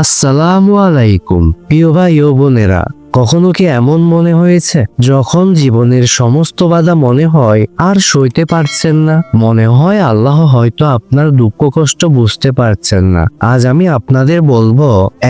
আসসালামু আলাইকুম, প্রিয় ভাই ও বোনেরা। কখনো কি এমন মনে হয়েছে, যখন জীবনের সমস্ত বাধা মনে হয় আর সইতে পারছেন না? মনে হয় আল্লাহ হয়তো আপনার দুঃখ কষ্ট বুঝতে পারছেন না। আজ আমি আপনাদের বলব,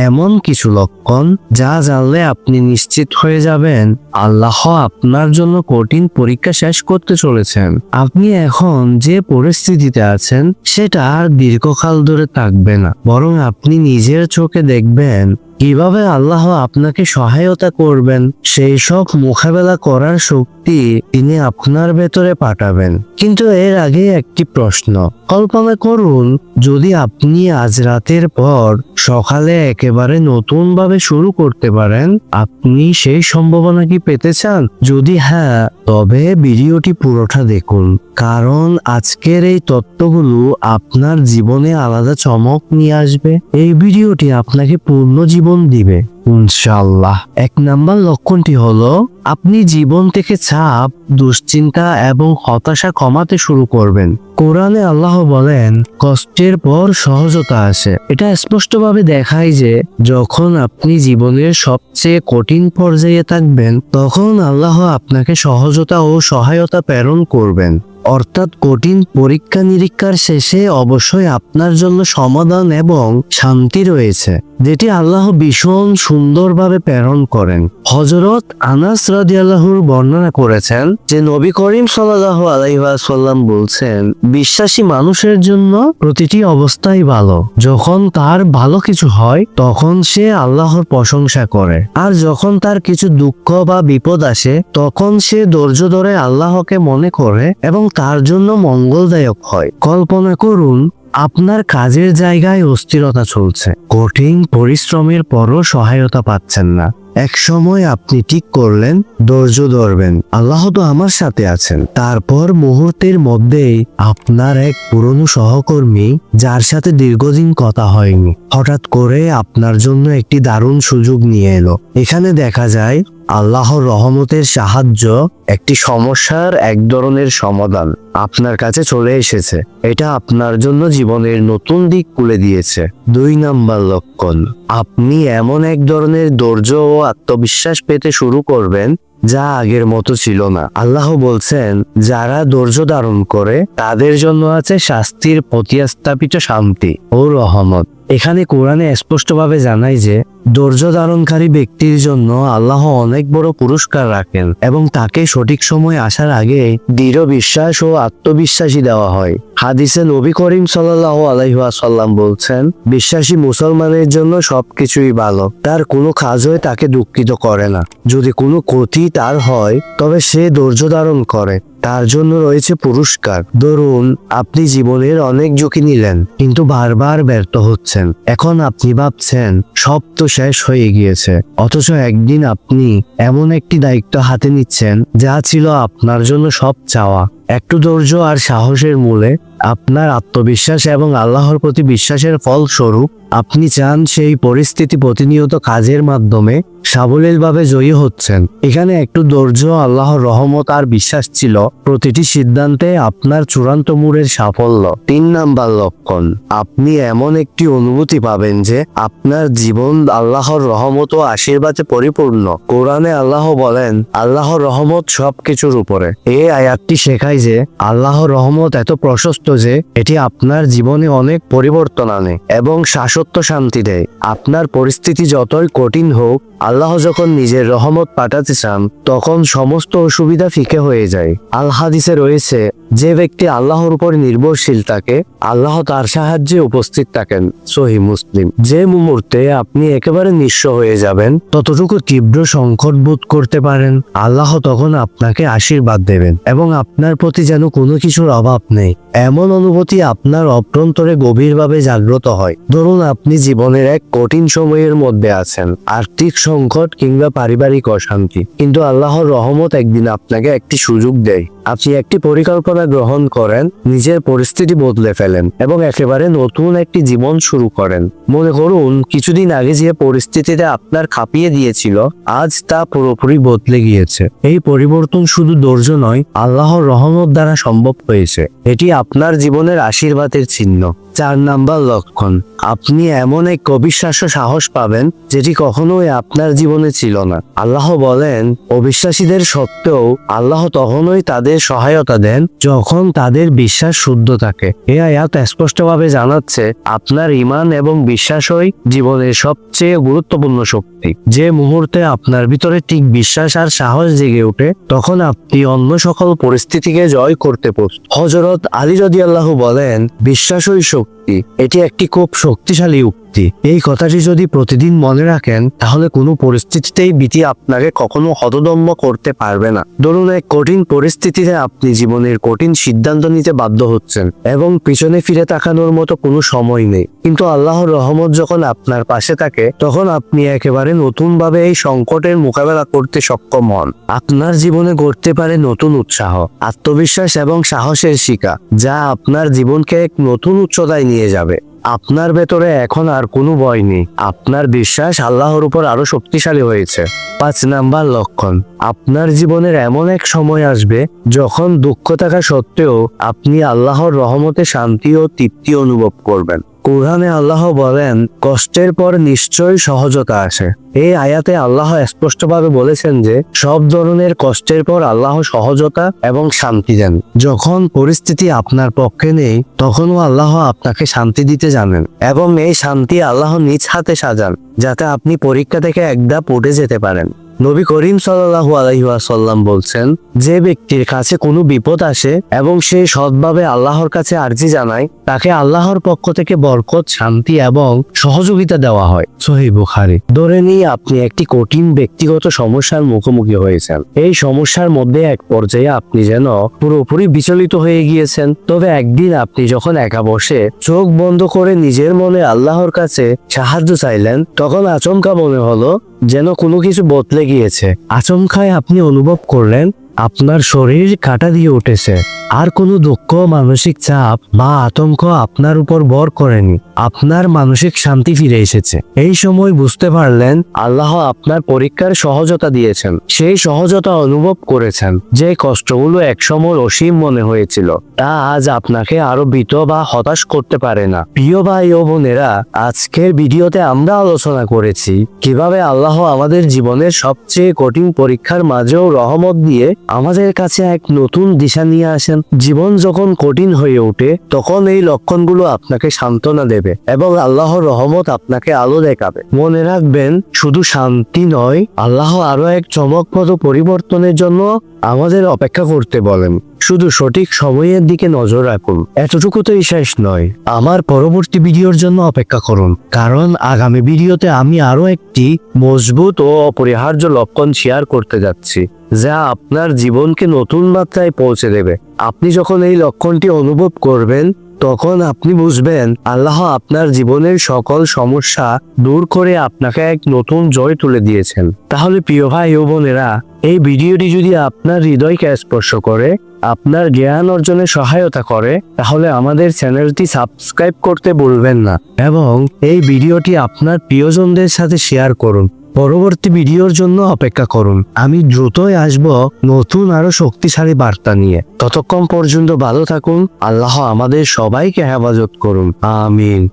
এমন কিছু লক্ষণ যা জানলে আপনি নিশ্চিত হয়ে যাবেন। আল্লাহ আপনার জন্য কঠিন পরীক্ষা শেষ করতে চলেছেন। আপনি এখন যে পরিস্থিতিতে আছেন, সেটা আর দীর্ঘকাল ধরে থাকবে না। বরং আপনি নিজের চোখে দেখবেন কীভাবে আল্লাহ আপনাকে সহায়তা করবেন, সেই সব মোকাবেলা করার শক্তি তিনি আপনার ভেতরে পাঠাবেন। কিন্তু এর আগে একটি প্রশ্ন। কল্পনা করুন যদি আপনি আজ রাতের পর সকালে একেবারে নতুনভাবে শুরু করতে পারেন, আপনি সেই সম্ভাবনা কি পেতে চান? যদি হ্যাঁ তবে ভিডিওটি পুরোটা দেখুন। কারণ আজকের এই তত্ত্বগুলো আপনার জীবনে আলাদা চমক নিয়ে আসবে। এই ভিডিওটি আপনাকে পূর্ণ জীবন দিবে। ইনশাল্লাহ এক নাম্বার লক্ষণটি হলো, আপনি জীবন থেকে চাপ, দুশ্চিন্তা এবং হতাশা কমাতে শুরু করবেন। কোরআনে আল্লাহ বলেন, কষ্টের পর সহজতা আসে। এটা স্পষ্টভাবে দেখায় যে, যখন আপনি জীবনের সবচেয়ে কঠিন পর্যায়ে থাকবেন, তখন আল্লাহ আপনাকে সহজতা ও সহায়তা প্রেরণ করবেন। অর্থাৎ কঠিন পরীক্ষা নিরীক্ষার শেষে অবশ্যই আপনার জন্য সমাধান এবং শান্তি রয়েছে, যেটি আল্লাহ ভীষণ সুন্দরভাবে প্রেরণ করেন। হজরত আনাস রাদিয়াল্লাহুর বর্ণনা করেছেন যে নবী করিম সাল্লাল্লাহু আলাইহি ওয়াসাল্লাম বলছেন, বিশ্বাসী মানুষের জন্য প্রতিটি অবস্থাই ভালো। যখন তার ভালো কিছু হয়, তখন সে আল্লাহর প্রশংসা করে। আর যখন তার কিছু দুঃখ বা বিপদ আসে, তখন সে ধৈর্য ধরে আল্লাহকে মনে করে এবং তার জন্য মঙ্গলদায়ক হয়? কল্পনা করুন, আপনার কাজের জায়গায় অস্থিরতা চলছে। কঠিন পরিশ্রমের পরও সহায়তা পাচ্ছেন না। এক সময় আপনি ঠিক করলেন, ধৈর্য ধরবেন। আল্লাহ তো আমার সাথে আছেন। তারপর মুহূর্তের মধ্যেই আপনার এক পুরনো সহকর্মী, যার সাথে দীর্ঘদিন কথা হয়নি, হঠাৎ করে আপনার জন্য একটি দারুণ সুযোগ নিয়ে এলো। এখানে দেখা যায় আল্লাহর রহমতের সাহায্য একটি সমস্যার এক ধরনের সমাধান আপনার কাছে চলে এসেছে। এটা আপনার জন্য জীবনের নতুন দিক খুলে দিয়েছে। দুই নাম্বার লক্ষণ, আপনি এমন এক ধরনের ধৈর্য ও আত্মবিশ্বাস পেতে শুরু করবেন যা আগের মতো ছিল না। আল্লাহ বলছেন, যারা ধৈর্য ধারণ করে, তাদের জন্য আছে শাস্তির প্রতিস্থাপিত শান্তি ও রহমত। এখানে কোরআনে স্পষ্টভাবে জানায় যে, ধৈর্য ধারণকারী ব্যক্তির জন্য আল্লাহ অনেক বড় পুরস্কার রাখেন এবং তাকে সঠিক সময় আসার আগে দৃঢ় বিশ্বাস ও আত্মবিশ্বাসী দেওয়া হয়। হাদিসে নবী করিম সাল্লাহ আলাইহাসাল্লাম বলছেন, বিশ্বাসী মুসলমানের জন্য সবকিছুই ভালো, তার কোনো কাজই তাকে দুঃখিত করে না। যদি কোনো ক্ষতি তার হয়, তবে সে ধৈর্য ধারণ করে। তার জন্য রয়েছে পুরস্কার। ধরুন, আপনি জীবনের অনেক ঝুঁকি নিলেন, কিন্তু বারবার ব্যর্থ হচ্ছেন। এখন আপনি ভাবছেন, সব তো শেষ হয়ে গিয়েছে। অথচ একদিন আপনি এমন একটি দায়িত্ব হাতে নিচ্ছেন, যা ছিল আপনার জন্য সব চাওয়া। একটু ধৈর্য আর সাহসের মূলে আপনার আত্মবিশ্বাস এবং আল্লাহর প্রতি বিশ্বাসের ফলস্বরূপ আপনি চান সেই পরিস্থিতি প্রতিনিয়ত কাজের মাধ্যমে সাবলীলভাবে জয়ী হচ্ছেন। এখানে একটু ধৈর্য, আল্লাহর রহমত আর বিশ্বাস ছিল। প্রতিটি সিদ্ধান্তে আপনার চূড়ান্ত মূরের সাফল্য। তিন নাম্বার লক্ষণ, আপনি এমন একটি অনুভূতি পাবেন যে আপনার জীবন আল্লাহর রহমত ও আশীর্বাদে পরিপূর্ণ। কোরআনে আল্লাহ বলেন, আল্লাহর রহমত সবকিছুর উপরে। এই আয়াতটি শেখায় যে আল্লাহর রহমত এত প্রশস্ত যে এটি আপনার জীবনে অনেক পরিবর্তন আনে এবং শাসত্ব শান্তি দেয়। আপনার পরিস্থিতি যতই কঠিন হোক আল্লাহ যখন নিজের রহমত পাঠাতে চান, তখন সমস্ত অসুবিধা ফিকে হয়ে যায়। আল হাদিসে রয়েছে, যে ব্যক্তি আল্লাহর উপর নির্ভরশীল থাকে, আল্লাহ তার সাহায্যে উপস্থিত থাকেন, সহি মুসলিম। যে মুহূর্তে আপনি একেবারে নিঃস্ব হয়ে যাবেন, ততটুকু তীব্র সংকট বোধ করতে পারেন। আল্লাহ তখন আপনাকে আশীর্বাদ দেবেন, এবং আপনার প্রতি যেন কোনো কিছুর অভাব নেই। এমন অনুভূতি আপনার অভ্যন্তরে গভীরভাবে জাগ্রত হয়। ধরুন, আপনি জীবনের এক কঠিন সময়ের মধ্যে আছেন, আর্থিক সংকট কিংবা পারিবারিক অশান্তি। কিন্তু আল্লাহর রহমত একদিন আপনাকে একটি সুযোগ দেয়। আপনি একটি পরিকল্পনা গ্রহণ করেন, নিজের পরিস্থিতি বদলে ফেলেন এবং একেবারে নতুন একটি জীবন শুরু করেন। মনে করুন, কিছুদিন আগে যে পরিস্থিতিতে আপনার খাপিয়ে দিয়েছিল, আজ তা পুরোপুরি বদলে গিয়েছে। এই পরিবর্তন শুধু ধৈর্য নয়, আল্লাহর রহমত দ্বারা সম্ভব হয়েছে। এটি আপনার জীবনের আশীর্বাদের চিহ্ন। চার নাম্বার লক্ষণ, আপনি এমন এক অবিশ্বাস্য সাহস পাবেন, যেটি কখনোই আপনার জীবনে ছিল না। আল্লাহ বলেন, অবিশ্বাসীদের সত্ত্বেও আল্লাহ তখনই তাদের সহায়তা দেন যখন তাদের বিশ্বাস শুদ্ধ থাকে। এ আয়াত স্পষ্টভাবে জানাচ্ছে, আপনার ইমান এবং বিশ্বাসই জীবনের সবচেয়ে গুরুত্বপূর্ণ শক্তি। যে মুহূর্তে আপনার ভিতরে ঠিক বিশ্বাস আর সাহস জেগে ওঠে, তখন আপনি অন্য সকল পরিস্থিতিকে জয় করতে প্রস্তুত। হজরত আলী রদি বলেন, বিশ্বাসই শক্তি। এটি একটি খুব শক্তিশালী উক্তি। এই কথাটি যদি প্রতিদিন মনে রাখেন, তাহলে কোনো পরিস্থিতিতেই ভীতি আপনাকে কখনো হতদম্য করতে পারবে না। ধরুন, এক কঠিন পরিস্থিতিতে আপনি জীবনের কঠিন সিদ্ধান্ত নিতে বাধ্য হচ্ছেন এবং পিছনে ফিরে তাকানোর মতো কোনো সময় নেই। কিন্তু আল্লাহর রহমত যখন আপনার পাশে থাকে, তখন আপনি একেবারে নতুনভাবে এই সংকটের মোকাবেলা করতে সক্ষম হন। আপনার জীবনে গড়তে পারে নতুন উৎসাহ, আত্মবিশ্বাস এবং সাহসের শিকা যা আপনার জীবনকে এক নতুন উচ্চতায় নিয়ে যাবে। আপনার ভেতরে এখন আর কোনো ভয় নেই। আপনার বিশ্বাস আল্লাহর উপর আরও শক্তিশালী হয়েছে। পাঁচ নাম্বার লক্ষণ, আপনার জীবনের এমন এক সময় আসবে যখন দুঃখ থাকা সত্ত্বেও আপনি আল্লাহর রহমতে শান্তি ও তৃপ্তি অনুভব করবেন। কোরআনে আল্লাহ বলেন, কষ্টের পর নিশ্চয়ই সহজতা আসে। এই আয়াতে আল্লাহ স্পষ্টভাবে বলেছেন যে, সব ধরনের কষ্টের পর আল্লাহ সহজতা এবং শান্তি দেন। যখন পরিস্থিতি আপনার পক্ষে নেই, তখনও আল্লাহ আপনাকে শান্তি দিতে জানেন এবং এই শান্তি আল্লাহ নিজ হাতে সাজান, যাতে আপনি পরীক্ষা থেকে একদা পড়ে যেতে পারেন। নবী করিম সাল্লাহু আলহিহাসাল্লাম বলছেন, যে ব্যক্তির কাছে কোনো বিপদ আসে এবং সে সৎভাবে আল্লাহর কাছে আর্জি জানায়, তাকে আল্লাহর পক্ষ থেকে বরকত, শান্তি এবং সহযোগিতা দেওয়া হয়। সহি বুখারি। ধরে নিয়ে আপনি একটি কঠিন ব্যক্তিগত সমস্যার মুখোমুখি হয়েছেন। এই সমস্যার মধ্যে এক পর্যায়ে আপনি যেন পুরোপুরি বিচলিত হয়ে গিয়েছেন। তবে একদিন আপনি যখন একা বসে চোখ বন্ধ করে নিজের মনে আল্লাহর কাছে সাহায্য চাইলেন, তখন আচমকা মনে হলো যেন কোনো কিছু বদলে গিয়েছে। আচমকায় আপনি অনুভব করলেন আপনার শরীর কাটা দিয়ে উঠেছে। আর কোনো দুঃখ, মানসিক চাপ বা আতঙ্ক আপনার উপর বর করেনি। আপনার মানসিক শান্তি ফিরে এসেছে। এই সময় বুঝতে পারলেন, আল্লাহ আপনার পরীক্ষার সহজতা দিয়েছেন। সেই সহজতা অনুভব করেছেন যে কষ্টগুলো একসময় অসীম মনে হয়েছিল। তা আজ আপনাকে আরও ভীত বা হতাশ করতে পারে না। প্রিয় ভাই ও বোনেরা, আজকের ভিডিওতে আমরা আলোচনা করেছি, কীভাবে আল্লাহ আমাদের জীবনের সবচেয়ে কঠিন পরীক্ষার মাঝেও রহমত দিয়ে আমাদের কাছে এক নতুন দিশা নিয়ে আসেন জীবন যখন কঠিন হয়ে ওঠে, তখন এই লক্ষণগুলো আপনাকে সান্ত্বনা দেবে এবং আল্লাহর রহমত আপনাকে আলো দেখাবে। মনে রাখবেন, শুধু শান্তি নয়, আল্লাহ আরও এক চমকপ্রদ পরিবর্তনের জন্য আমাদের অপেক্ষা করতে বলেন। শুধু সঠিক সময়ের দিকে নজর রাখুন। এতটুকুতেই শেষ নয়। আমার পরবর্তী ভিডিওর জন্য অপেক্ষা করুন। কারণ আগামী ভিডিওতে আমি আরও একটি মজবুত ও অপরিহার্য লক্ষণ শেয়ার করতে যাচ্ছি। যা আপনার জীবনকে নতুন মাত্রায় পৌঁছে দেবে। আপনি যখন এই লক্ষণটি অনুভব করবেন, তখন আপনি বুঝবেন আল্লাহ আপনার জীবনের সকল সমস্যা দূর করে আপনাকে এক নতুন জয় তুলে দিয়েছেন। তাহলে প্রিয় ভাই ও বোনেরা, এই ভিডিওটি যদি আপনার হৃদয়কে স্পর্শ করে, আপনার জ্ঞান অর্জনে সহায়তা করে, তাহলে আমাদের চ্যানেলটি সাবস্ক্রাইব করতে ভুলবেন না। এবং এই ভিডিওটি আপনার প্রিয়জনদের সাথে শেয়ার করুন। পরবর্তী ভিডিওর জন্য অপেক্ষা করুন। আমি দ্রুতই আসব নতুন আরও শক্তিশালী বার্তা নিয়ে। ততক্ষণ পর্যন্ত ভালো থাকুন। আল্লাহ আমাদের সবাইকে হেফাজত করুন। আমিন।